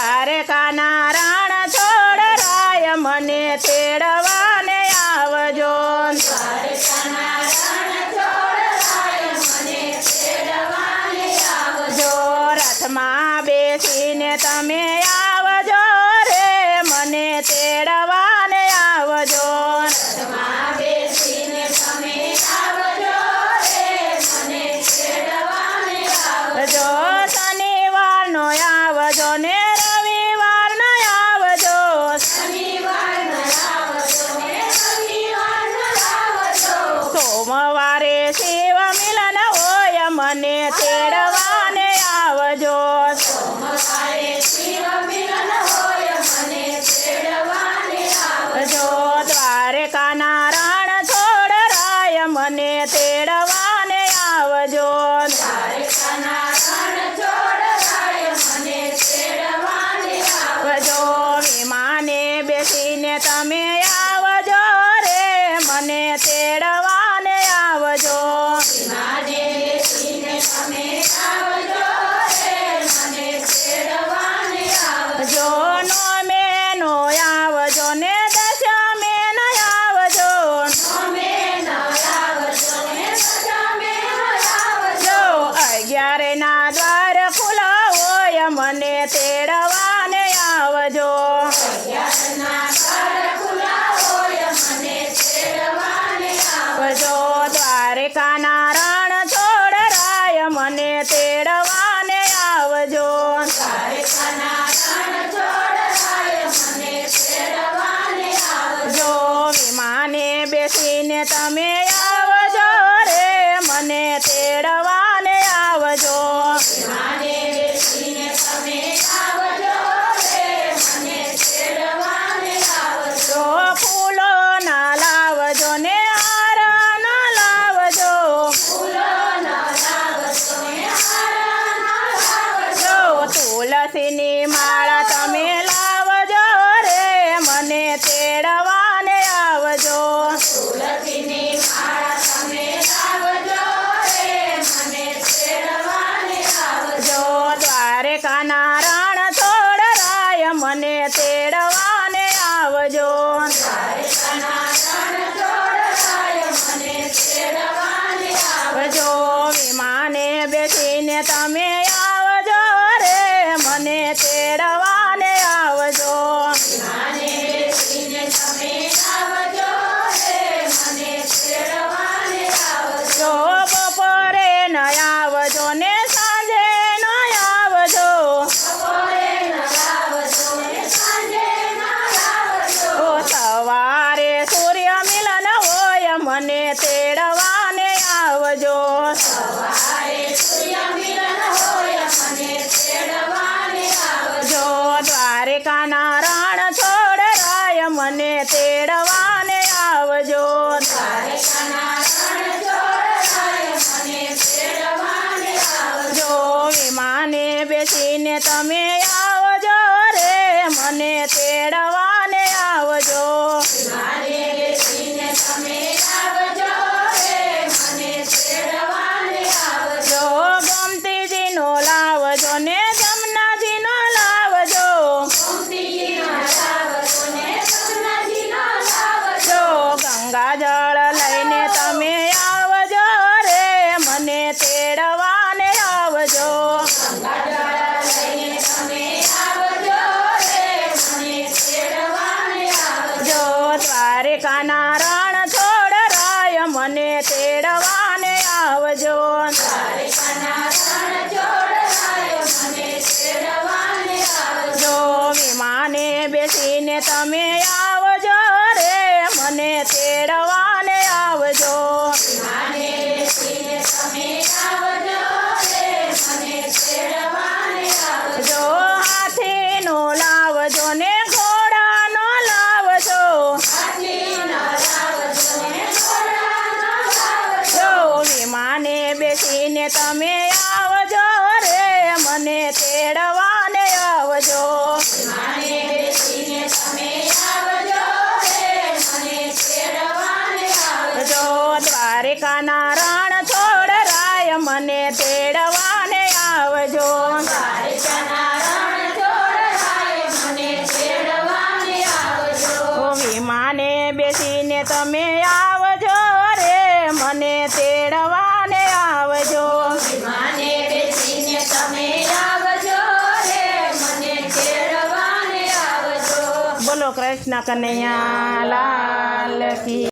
દ્વારકાના મને તેડવાને આવજો. આવજો. વિમાને બેસીને તમે આવજો રે. મને તેડવાને અગિયાર ના દ્વાર ખુલ્લા હોય મને તેડવાને આવજો. જો દ્વારકાના તેડવાને આવજો. જો દ્વારકાના રણ તોડ રાય મને તેડવાને આવજો. જો વિમાને બેસીને તમે આવજો રે મને તેડવાને મને મને તેડવાને આવજો. જો દ્વારકાના રણ છોડ રાય મને તેડવાને આવજો. જો વિમાને બેસીને તમે આવજો રે, મને તેડવાને આવજો. બેસીને તમે આવજો કૃષ્ણ કનૈયા લાલ કી.